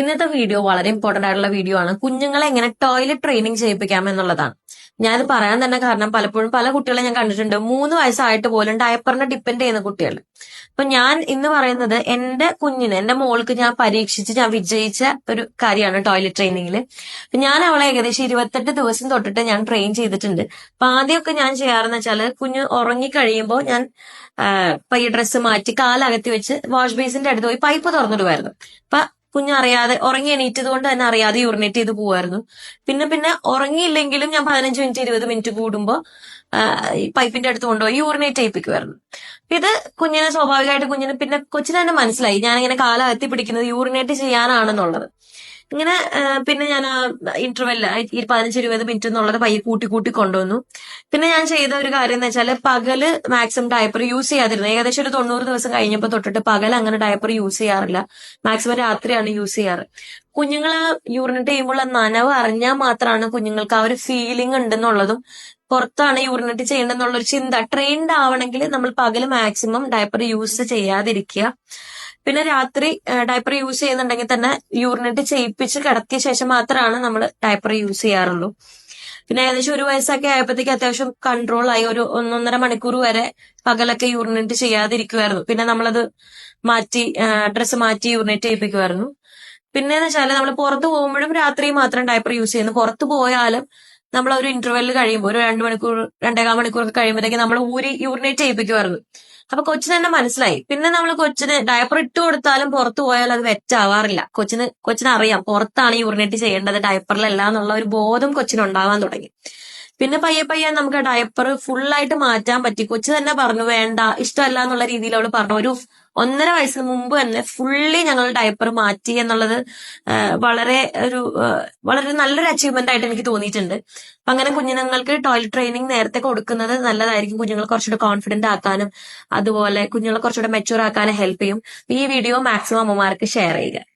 ഇന്നത്തെ വീഡിയോ വളരെ ഇമ്പോർട്ടന്റ് ആയിട്ടുള്ള വീഡിയോ ആണ്. കുഞ്ഞുങ്ങളെ എങ്ങനെ ടോയ്ലറ്റ് ട്രെയിനിങ് ചെയ്യിപ്പിക്കാം എന്നുള്ളതാണ്. ഞാനത് പറയാൻ തന്നെ കാരണം പലപ്പോഴും പല കുട്ടികളെ ഞാൻ കണ്ടിട്ടുണ്ട്. മൂന്ന് വയസ്സായിട്ട് പോലും ഡയപ്പറിനെ ഡിപ്പെൻഡ് ചെയ്യുന്ന കുട്ടികൾ. അപ്പൊ ഞാൻ ഇന്ന് പറയുന്നത് എന്റെ കുഞ്ഞിന് എന്റെ മോൾക്ക് ഞാൻ പരീക്ഷിച്ച് ഞാൻ വിജയിച്ച ഒരു കാര്യമാണ് ടോയ്ലറ്റ് ട്രെയിനിങ്ങിൽ ഞാൻ അവളെ ഏകദേശം ഇരുപത്തെട്ട് ദിവസം തൊട്ടിട്ട് ഞാൻ ട്രെയിൻ ചെയ്തിട്ടുണ്ട്. അപ്പൊ ആദ്യമൊക്കെ ഞാൻ ചെയ്യാറെന്ന് വെച്ചാൽ കുഞ്ഞ് ഉറങ്ങിക്കഴിയുമ്പോൾ ഞാൻ പയ്യ ഡ്രസ്സ് മാറ്റി കാലകത്തി വെച്ച് വാഷ് ബേസിന്റെ അടുത്ത് പോയി പൈപ്പ് തുറന്നിടുമായിരുന്നു അപ്പൊ കുഞ്ഞറിയാതെ ഉറങ്ങി എണീറ്റത് കൊണ്ട് തന്നെ അറിയാതെ യൂറിനേറ്റ് ചെയ്ത് പോവായിരുന്നു. പിന്നെ പിന്നെ ഉറങ്ങിയില്ലെങ്കിലും ഞാൻ പതിനഞ്ച് മിനിറ്റ് ഇരുപത് മിനിറ്റ് കൂടുമ്പോൾ ഈ പൈപ്പിന്റെ അടുത്ത് കൊണ്ടുപോയി യൂറിനേറ്റ് ചെയ്യിപ്പിക്കുമായിരുന്നു ഇത് കുഞ്ഞിനെ സ്വാഭാവികമായിട്ട് കുഞ്ഞിന് പിന്നെ കൊച്ചിനെ തന്നെ മനസ്സിലായി. ഞാനിങ്ങനെ കാലകത്തി പിടിക്കുന്നത് യൂറിനേറ്റ് ചെയ്യാനാണെന്നുള്ളത്. ഇങ്ങനെ പിന്നെ ഞാൻ ഇന്റർവെൽ ഈ പതിനഞ്ച് ഇരുപത് മിനിറ്റ് എന്നുള്ളത് പയ്യെ കൂട്ടി കൂട്ടി കൊണ്ടുവന്നു. പിന്നെ ഞാൻ ചെയ്ത ഒരു കാര്യം എന്ന് വെച്ചാൽ പകൽ മാക്സിമം ഡയപ്പർ യൂസ് ചെയ്യാതിരുന്നു. ഏകദേശം ഒരു തൊണ്ണൂറ് ദിവസം കഴിഞ്ഞപ്പോൾ തൊട്ടിട്ട് പകൽ അങ്ങനെ ഡയപ്പർ യൂസ് ചെയ്യാറില്ല. മാക്സിമം രാത്രിയാണ് യൂസ് ചെയ്യാറ്. കുഞ്ഞുങ്ങൾ യൂറിനേറ്റ് ചെയ്യുമ്പോൾ നനവ് അറിഞ്ഞാൽ മാത്രമാണ് കുഞ്ഞുങ്ങൾക്ക് ആ ഒരു ഫീലിംഗ് ഉണ്ടെന്നുള്ളതും പുറത്താണ് യൂറിനേറ്റ് ചെയ്യേണ്ടതെന്നുള്ളൊരു ചിന്ത ട്രെയിൻഡ് ആവണമെങ്കിൽ നമ്മൾ പകൽ മാക്സിമം ഡയപ്പർ യൂസ് ചെയ്യാതിരിക്കുക. പിന്നെ രാത്രി ഡയപ്പർ യൂസ് ചെയ്യുന്നുണ്ടെങ്കിൽ തന്നെ യൂറിനിട്ട് ചെയ്യിപ്പിച്ച് കിടത്തിയ ശേഷം മാത്രമാണ് നമ്മൾ ഡയപ്പർ യൂസ് ചെയ്യാറുള്ളൂ. പിന്നെ ഏകദേശം ഒരു വയസ്സൊക്കെ ആയപ്പോഴത്തേക്ക് അത്യാവശ്യം കൺട്രോൾ ആയി. ഒരു ഒന്നൊന്നര മണിക്കൂർ വരെ പകലൊക്കെ യൂറിനേറ്റ് ചെയ്യാതിരിക്കുമായിരുന്നു പിന്നെ നമ്മളത് മാറ്റി ഡ്രസ്സ് മാറ്റി യൂറിനേറ്റ് ചെയ്യിപ്പിക്കുമായിരുന്നു പിന്നെ എന്ന് വെച്ചാൽ നമ്മൾ പുറത്ത് പോകുമ്പോഴും രാത്രി മാത്രം ഡയപ്പർ യൂസ് ചെയ്യുന്നു. പുറത്ത് പോയാലും നമ്മൾ ഒരു ഇന്റർവെല്ല് കഴിയുമ്പോൾ ഒരു രണ്ട് മണിക്കൂർ രണ്ടേകാൽ മണിക്കൂറൊക്കെ കഴിയുമ്പോഴത്തേക്ക് നമ്മൾ ഊരി യൂറിനേറ്റ് ചെയ്യിപ്പിക്കുമായിരുന്നു അപ്പൊ കൊച്ചിന് തന്നെ മനസ്സിലായി. പിന്നെ നമ്മൾ കൊച്ചിന് ഡയപ്പർ ഇട്ട് കൊടുത്താലും പുറത്തു പോയാൽ അത് വെറ്റാവാറില്ല. കൊച്ചിന് കൊച്ചിന് അറിയാം പുറത്താണ് യൂറിനേറ്റ് ചെയ്യേണ്ടത് ഡയപ്പറിലല്ല എന്നുള്ള ഒരു ബോധം കൊച്ചിന് ഉണ്ടാവാൻ തുടങ്ങി. പിന്നെ പയ്യെ പയ്യെ നമുക്ക് ഡയപ്പർ ഫുള്ളായിട്ട് മാറ്റാൻ പറ്റി. കൊച്ചു തന്നെ പറഞ്ഞു വേണ്ട ഇഷ്ടമല്ല എന്നുള്ള രീതിയിൽ അവൾ പറഞ്ഞു. ഒരു ഒന്നര വയസ്സിന് മുമ്പ് തന്നെ ഫുള്ളി ഞങ്ങൾ ഡയപ്പർ മാറ്റി എന്നുള്ളത് വളരെ ഒരു വളരെ നല്ലൊരു അച്ചീവ്മെന്റ് ആയിട്ട് എനിക്ക് തോന്നിയിട്ടുണ്ട്. അപ്പൊ അങ്ങനെ കുഞ്ഞുങ്ങൾക്ക് ടോയ്ലറ്റ് ട്രെയിനിങ് നേരത്തെ കൊടുക്കുന്നത് നല്ലതായിരിക്കും. കുഞ്ഞുങ്ങളെ കുറച്ചുകൂടെ കോൺഫിഡന്റ് ആക്കാനും അതുപോലെ കുഞ്ഞുങ്ങളെ കുറച്ചുകൂടെ മെച്ചൂർ ആക്കാനും ഹെൽപ്പ് ചെയ്യും. ഈ വീഡിയോ മാക്സിമം അമ്മമാർക്ക് ഷെയർ ചെയ്യുക.